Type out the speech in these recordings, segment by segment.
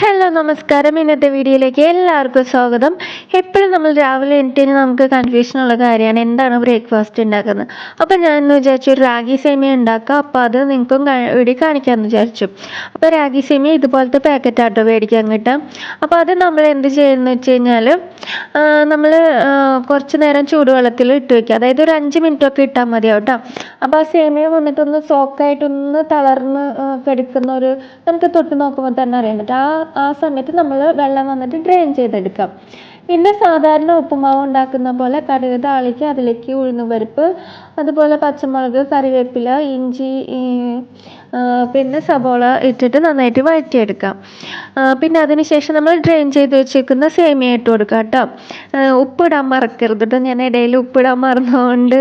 Hello നമസ്കാരം. ഇന്നത്തെ വീഡിയോയിലേക്ക് എല്ലാവർക്കും സ്വാഗതം. എപ്പോഴും നമ്മൾ രാവിലെ എണീറ്റിന് നമുക്ക് കൺഫ്യൂഷൻ ഉള്ള കാര്യമാണ്. എന്താണ് ബ്രേക്ക്ഫാസ്റ്റ് ഉണ്ടാക്കുന്നത്? അപ്പോൾ ഞാൻ വിചാരിച്ചു റാഗി സേമിയ ഉണ്ടാക്കാം. അപ്പോൾ അത് നിങ്ങൾക്കും ഇവിടെ കാണിക്കാമെന്ന് വിചാരിച്ചു. അപ്പോൾ റാഗി സേമിയ ഇതുപോലത്തെ പാക്കറ്റ് ആട്ടോ മേടിക്കാൻ കിട്ടാം. അപ്പോൾ അത് നമ്മൾ എന്ത് ചെയ്യുന്നത് വെച്ച് കഴിഞ്ഞാൽ നമ്മൾ കുറച്ച് നേരം ചൂടുവെള്ളത്തിൽ ഇട്ട് വെക്കുക. അതായത് ഒരു അഞ്ച് മിനിറ്റ് ഒക്കെ ഇട്ടാൽ മതി കേട്ടോ അപ്പോൾ ആ സേമിയ വന്നിട്ടൊന്ന് സോക്കായിട്ടൊന്ന് തളർന്ന് കിടക്കുന്ന ഒരു നമുക്ക് തൊട്ട് നോക്കുമ്പോൾ തന്നെ അറിയാൻ പറ്റും. ആ ആ സമയത്ത് നമ്മൾ വെള്ളം വന്നിട്ട് ഡ്രെയിൻ ചെയ്തെടുക്കാം. പിന്നെ സാധാരണ ഉപ്പുമാവ് ഉണ്ടാക്കുന്ന പോലെ കടുക് താളിക്ക് അതിലേക്ക് ഉഴുന്ന് പരിപ്പ് അതുപോലെ പച്ചമുളക് കറിവേപ്പില ഇഞ്ചി പിന്നെ സബോള ഇട്ടിട്ട് നന്നായിട്ട് വഴറ്റിയെടുക്കാം. പിന്നെ അതിന് ശേഷം നമ്മൾ ഡ്രെയിൻ ചെയ്ത് വെച്ചേക്കുന്ന സേമിയ ഇട്ട് കൊടുക്കാം കേട്ടോ. ഉപ്പിടാൻ മറക്കരുത് കേട്ടോ ഞാൻ ഇടയിൽ ഉപ്പിടാൻ മറന്നുകൊണ്ട്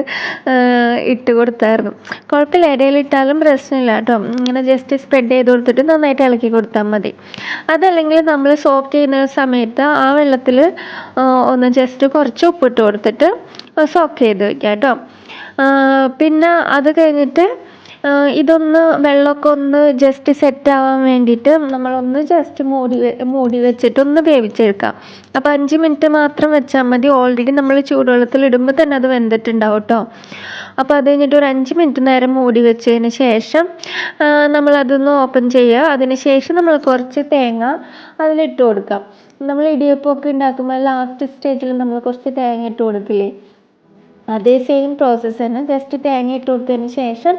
ഇട്ട് കൊടുത്തായിരുന്നു. കുഴപ്പമില്ല. ഇടയിൽ ഇട്ടാലും പ്രശ്നമില്ല കേട്ടോ ഇങ്ങനെ ജസ്റ്റ് സ്പ്രെഡ് ചെയ്ത് കൊടുത്തിട്ട് നന്നായിട്ട് ഇളക്കി കൊടുത്താൽ മതി. അതല്ലെങ്കിൽ നമ്മൾ സോഫ്റ്റ് ചെയ്യുന്ന സമയത്ത് ആ വെള്ളത്തിൽ ഒന്ന് ജസ്റ്റ് കുറച്ച് ഉപ്പിട്ട് കൊടുത്തിട്ട് സോക്ക് ചെയ്ത് വെക്കാം കേട്ടോ. പിന്നെ അത് കഴിഞ്ഞിട്ട് ഇതൊന്ന് വെള്ളമൊക്കെ ഒന്ന് ജസ്റ്റ് സെറ്റ് ആവാൻ വേണ്ടിയിട്ട് നമ്മളൊന്ന് ജസ്റ്റ് മൂടി മൂടി വെച്ചിട്ട് ഒന്ന് വേവിച്ചെടുക്കാം. അപ്പോൾ അഞ്ച് മിനിറ്റ് മാത്രം വെച്ചാൽ മതി. ഓൾറെഡി നമ്മൾ ചൂടുവെള്ളത്തിൽ ഇടുമ്പോൾ തന്നെ അത് വെന്തിട്ടുണ്ടാവും കേട്ടോ. അപ്പോൾ അത് കഴിഞ്ഞിട്ട് ഒരു അഞ്ച് മിനിറ്റ് നേരം മൂടി വെച്ചതിന് ശേഷം നമ്മൾ അതൊന്ന് ഓപ്പൺ ചെയ്യുക. അതിന് ശേഷം നമ്മൾ കുറച്ച് തേങ്ങ അതിലിട്ട് കൊടുക്കാം. നമ്മൾ ഇടിയപ്പമൊക്കെ ഉണ്ടാക്കുമ്പോൾ ലാസ്റ്റ് സ്റ്റേജിൽ നമ്മൾ കുറച്ച് തേങ്ങ ഇട്ട് കൊടുക്കില്ലേ? അതേ സെയിം പ്രോസസ്സ് തന്നെ. ജസ്റ്റ് തേങ്ങ ഇട്ട് കൊടുത്തതിന് ശേഷം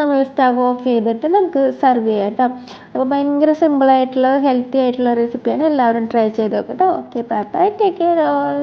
നമ്മൾ സ്റ്റവ് ഓഫ് ചെയ്തിട്ട് നമുക്ക് സെർവ് ചെയ്യാം കേട്ടോ. അപ്പോൾ ഭയങ്കര സിമ്പിളായിട്ടുള്ള ഹെൽത്തി ആയിട്ടുള്ള റെസിപ്പിയാണ് എല്ലാവരും ട്രൈ ചെയ്ത് നോക്കട്ടോ okay bye bye take care all